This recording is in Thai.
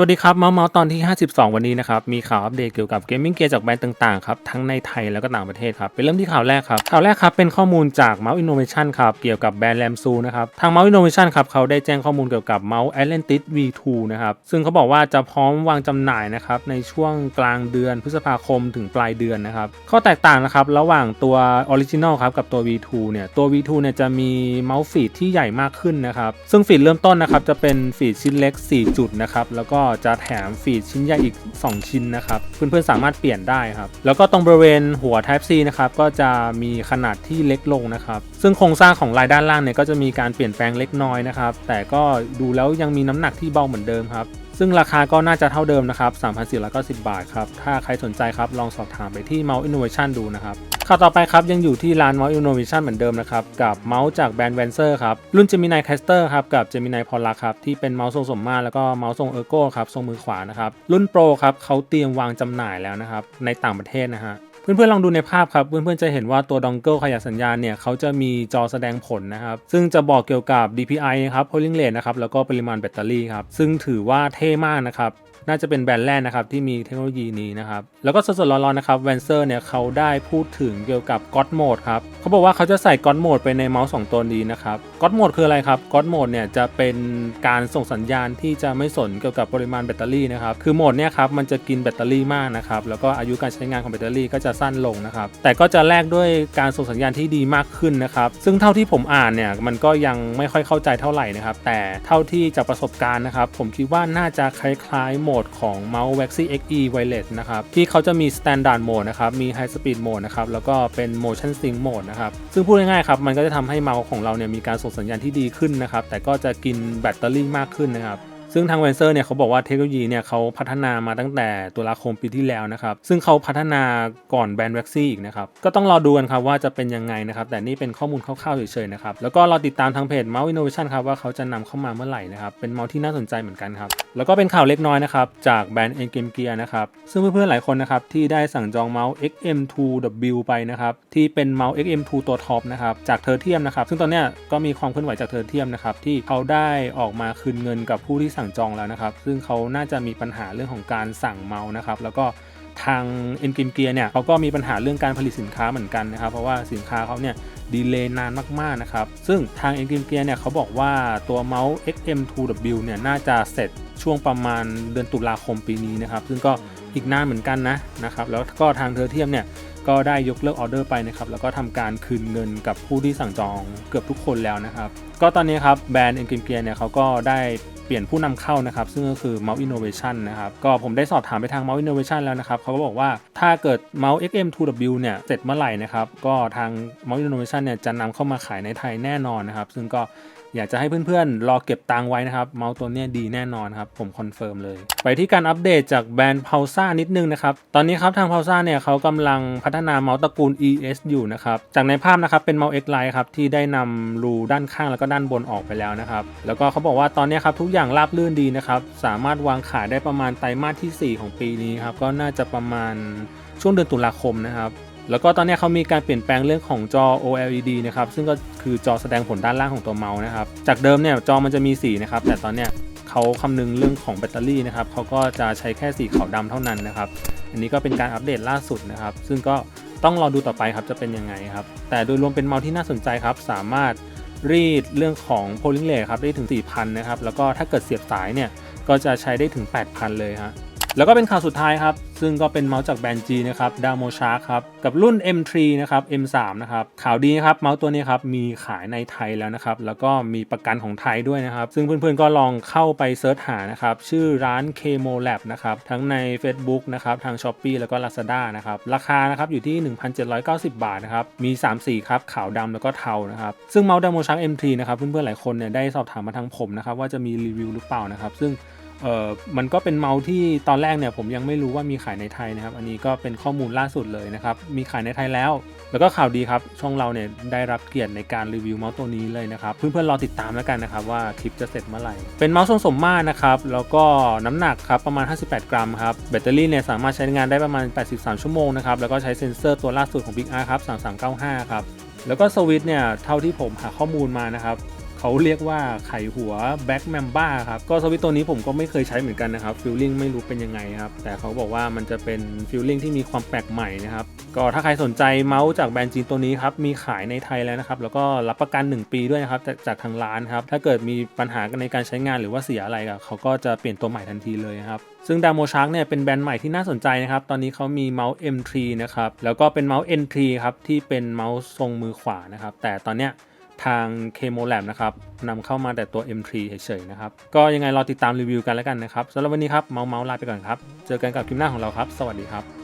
สวัสดีครับ เมาส์เมาส์ตอนที่ 52 วันนี้นะครับ มีข่าวอัปเดตเกี่ยวกับเกมมิ่งเกียร์จากแบรนด์ต่างๆ ครับ ทั้งในไทยแล้วก็ต่างประเทศครับ ไปเริ่มที่ข่าวแรกครับ ข่าวแรกครับ เป็นข้อมูลจากเมาส์อินโนเวชันครับ เกี่ยวกับแบรนด์แลมซูนะครับ ทางเมาส์อินโนเวชันครับ เขาได้แจ้งข้อมูลเกี่ยวกับเมาส์ Atlantis V2 นะครับ ซึ่งเขาบอกว่าจะพร้อมวางจำหน่ายนะครับ ในช่วงกลางเดือนพฤษภาคมถึงปลายเดือนนะครับ ข้อแตกต่างนะครับ ระหว่างตัวออริจินอลครับ กับตัว V2 เนี่ย ตัว V2 เนี่ย จะมีเมาส์ฟีดที่ใหญ่มากขึ้นนะครับ ซึ่งฟีดเริ่มต้นนะครับ จะเป็นฟีดชิ้นเล็ก 4 จุดนะครับ แล้วก็จะแถมฟีดชิ้นใหญ่อีก 2 ชิ้นนะครับ เพื่อนๆสามารถเปลี่ยนได้ครับ แล้วก็ตรงบริเวณหัว Type C นะครับก็จะมีขนาดที่เล็กลงนะครับ ซึ่งโครงสร้างของลายด้านล่างเนี่ยก็จะมีการเปลี่ยนแปลงเล็กน้อยนะครับ แต่ก็ดูแล้วยังมีน้ำหนักที่เบาเหมือนเดิมครับซึ่งราคาก็น่าจะเท่าเดิมนะครับ 3,490 บาทครับ ถ้าใครสนใจครับ ลองสอบถามไปที่ Mouse Innovation ดูนะครับ ข่าวต่อไปครับยังอยู่ที่ร้าน Mouse Innovation เหมือนเดิมนะครับกับเมาส์จากแบรนด์ v a n c e r ครับรุ่น Gemini Caster ครับกับ Gemini p o l a ครับที่เป็นเมาส์ทรงสมมาตรแล้วก็เมาส์ทรง Ergo ครับทรงมือขวานะครับรุ่น Pro ครับเขาเตรียมวางจำหน่ายแล้วนะครับในต่างประเทศนะฮะเพื่อนๆลองดูในภาพครับ เพื่อนๆจะเห็นว่าตัวดองเกิลขยายสัญญาณเนี่ยเขาจะมีจอแสดงผลนะครับ ซึ่งจะบอกเกี่ยวกับ DPI นะครับ polling rate นะครับ แล้วก็ปริมาณแบตเตอรี่ครับ ซึ่งถือว่าเท่มากนะครับ น่าจะเป็นแบรนด์แรกนะครับที่มีเทคโนโลยีนี้นะครับ แล้วก็สดๆร้อนๆนะครับแวนเซอร์เนี่ยเขาได้พูดถึงเกี่ยวกับ God Mode ครับเขาบอกว่าเขาจะใส่ God Mode ไปในเมาส์สองตัวนี้นะครับ God Mode คืออะไรครับ God Mode เนี่ยจะเป็นการส่งสัญญาณที่จะไม่สนเกี่ยวกับปริมาณแบตเตอรี่นะครับคือโหมดเนี่ยครับมันจะกินแบตเตอรี่มากนะครับแล้วก็อายุการใช้งานของแบตเตอรี่ก็จะสั้นลงนะครับแต่ก็จะแลกด้วยการส่งสัญญาณที่ดีมากขึ้นนะครับซึ่งเท่าที่ผมอ่านเนี่ยมันก็ยังไม่ค่อยเข้าใจเท่าไหร่นะครับแต่เท่าที่จากประสบการณ์นะครับผมคิดว่าน่าจะคล้ายๆโหมดของเมาส์ Waxy XE Wireless นะครับที่เขาจะมี Standard Mode นะครับมี High Speed Mode นะครับแล้วก็เป็น Motion Sync Mode นะครับซึ่งพูดง่ายๆครับมันก็จะทำให้เมาส์ของเราเนี่ยมีการส่งสัญญาณที่ดีขึ้นนะครับแต่ก็จะกินแบตเตอรี่มากขึ้นนะครับ ซึ่งทางเวนเซอร์เนี่ยเขาบอกว่าเทคโนโลยีเนี่ยเขาพัฒนามาตั้งแต่ตุลาคมปีที่แล้วนะครับ ซึ่งเขาพัฒนาก่อนแบรนด์แว็กซี่อีกนะครับ ก็ต้องรอดูกันครับว่าจะเป็นยังไงนะครับ แต่นี่เป็นข้อมูลคร่าวๆเฉยๆนะครับ แล้วก็ราติดตามทางเพจ m o u s Innovation ครับว่าเขาจะนำเข้ามาเมื่อไหร่นะครับ เป็นเมาส์ที่น่าสนใจเหมือนกันครับ แล้วก็เป็นข่าวเล็กน้อยนะครับจากแบรนด์ N Game Gear นะครับ ซึ่งเพื่อนๆหลายคนนะครับที่ได้สั่งจองเมาส์ XM2W ไปนะครับที่เป็นเมาส์ XM2 ตัวท็อปนะครับจากเทอร์เทียมนะครับซึ่งตอนเนี้ยก็มีความเคลื่อนไหวจากเทอร์เทียมนะครับที่เขาได้ออกมาคืนเงินกับผู้ที่สั่งจองแล้วนะครับ ซึ่งเขาน่าจะมีปัญหาเรื่องของการสั่งเมาส์นะครับแล้วก็ทาง n g a m e Gear เนี่ยเขาก็มีปัญหาเรื่องการผลิตสินค้าเหมือนกันนะครับ เพราะว่าสินค้าเขาเนี่ยดีเลย์นานมากๆนะครับ ซึ่งทาง n g a m e Gear เนี่ยเขาบอกว่าตัวเมาส์ XM2W เนี่ยน่าจะเสร็จช่วงประมาณเดือนตุลาคมปีนี้นะครับ ซึ่งก็อีกนานเหมือนกันนะนะครับ แล้วก็ทางเทอร์เทียมเนี่ยก็ได้ยกเลิกออเดอร์ไปนะครับแล้วก็ทำการคืนเงินกับผู้ที่สั่งจองเกือบทุกคนแล้วนะครับก็ตอนนี้ครับแบรนด์ n g a m e Gear เนี่ยเขาก็ได้เปลี่ยนผู้นำเข้านะครับ ซึ่งก็คือ Mouse Innovation นะครับ ก็ผมได้สอบถามไปทาง Mouse Innovation แล้วนะครับเขาก็บอกว่าถ้าเกิด Mouse XM2W เนี่ยเสร็จเมื่อไหร่นะครับ ก็ทาง Mouse Innovation เนี่ยจะนำเข้ามาขายในไทยแน่นอนนะครับ ซึ่งก็อยากจะให้เพื่อนๆ รอเก็บตังไว้นะครับ เมาส์ตัวนี้ดีแน่นอนครับ ผมคอนเฟิร์มเลย ไปที่การอัปเดตจากแบรนด์ p a u s a นิดนึงนะครับ ตอนนี้ครับทาง p a u s a เนี่ยเขากำลังพััฒนาเมาส์ตระกูล ES อยู่นะครับจากในภาพนะครับเป็นเมาส์ X Lite ครับที่ได้นำรูด้านข้างแล้วก็ด้านบนออกไปแล้วนะครับแล้วก็เขาบอกว่าตอนนี้ครับทุกอย่างราบรื่นดีนะครับสามารถวางขายได้ประมาณไตรมาสที่ 4 ของปีนี้ครับก็น่าจะประมาณช่วงเดือนตุลาคมนะครับแล้วก็ตอนนี้เขามีการเปลี่ยนแปลงเรื่องของจอ OLED นะครับซึ่งก็คือจอแสดงผลด้านล่างของตัวเมาส์นะครับจากเดิมเนี่ยจอมันจะมีสีนะครับแต่ตอนเนี้ยเขาคำนึงเรื่องของแบตเตอรี่นะครับเขาก็จะใช้แค่สีขาวดำเท่านั้นนะครับ อันนี้ก็เป็นการอัปเดตล่าสุดนะครับ ซึ่งก็ต้องรอดูต่อไปครับจะเป็นยังไงครับ แต่โดยรวมเป็นเมาส์ที่น่าสนใจครับ สามารถรีดเรื่องของโพลิงเลครับได้ถึง 4,000 นะครับ แล้วก็ถ้าเกิดเสียบสายเนี่ย ก็จะใช้ได้ถึง 8,000 เลยฮะ แล้วก็เป็นข่าวสุดท้ายครับ ซึ่งก็เป็นเมาส์จากแบรนด์ G นะครับ d a m o Shark ครับ กับรุ่น M3 นะครับ M3 นะครับ ข่าวดีนะครับ เมาส์ตัวนี้ครับ มีขายในไทยแล้วนะครับ แล้วก็มีประกันของไทยด้วยนะครับ ซึ่งเพื่อนๆก็ลองเข้าไปเซิร์ชหานะครับ ชื่อร้าน Kmo Lab นะครับ ทั้งใน Facebook นะครับ ทาง s h อ p e e แล้วก็ Lazada นะครับ ราคานะครับอยู่ที่ 1,790 บาทนะครับ มี 3 สีครับ ขาวดำแล้วก็เทานะครับ ซึ่งเมาส์ d a m o Shark M3 นะครับ เพื่อนๆหลายคนเนี่ยได้สอบถามมาทางผมนะครับว่าจะมีรีวิวหรือเปล่านะครับซึ่ง เอ่อมันก็เป็นเมาส์ที่ตอนแรกเนี่ยผมยังไม่รู้ว่ามีขายในไทยนะครับ อันนี้ก็เป็นข้อมูลล่าสุดเลยนะครับ มีขายในไทยแล้ว แล้วก็ข่าวดีครับ ช่องเราเนี่ยได้รับเกียรติในการรีวิวเมาส์ตัวนี้เลยนะครับ เพื่อนๆรอติดตามแล้วกันนะครับว่าคลิปจะเสร็จเมื่อไหร่ เป็นเมาส์ทรงสมมาตรนะครับ แล้วก็น้ำหนักครับประมาณ 58 กรัมครับ แบตเตอรี่เนี่ยสามารถใช้งานได้ประมาณ 83 ชั่วโมงนะครับ แล้วก็ใช้เซ็นเซอร์ตัวล่าสุดของ Big R ครับ 3395 ครับ แล้วก็สวิตช์เนี่ยเท่าที่ผมหาข้อมูลมานะครับ เขาเรียกว่าไขหัว Black Mamba ครับ ก็สวิตตัวนี้ผมก็ไม่เคยใช้เหมือนกันนะครับฟิลลิ่งไม่รู้เป็นยังไงครับ แต่เขาบอกว่ามันจะเป็นฟิลลิ่งที่มีความแปลกใหม่นะครับ ก็ถ้าใครสนใจเมาส์จากแบรนด์จีนตัวนี้ครับ มีขายในไทยแล้วนะครับ แล้วก็รับประกัน 1 ปีด้วยนะครับ จากจากทางร้านครับ ถ้าเกิดมีปัญหาในการใช้งานหรือว่าเสียอะไรก็เขาก็จะเปลี่ยนตัวใหม่ทันทีเลยครับซึ่ง Damo Shark เนี่ยเป็นแบรนด์ใหม่ที่น่าสนใจนะครับ ตอนนี้เขามีเมาส์ M3 นะครับ แล้วก็เป็นเมาส์ N3 ครับ ที่เป็นเมาส์ทรงมือขวานะครับ แต่ตอนเนี้ย ทาง Kemo Lab นะครับนำเข้ามาแต่ตัว M3 เฉยๆนะครับ ก็ยังไงรอติดตามรีวิวกันแล้วกันนะครับสำหรับวันนี้ครับเมาส์เมาส์ลาไปก่อนครับ เจอกันกับคลิปหน้าของเราครับ สวัสดีครับ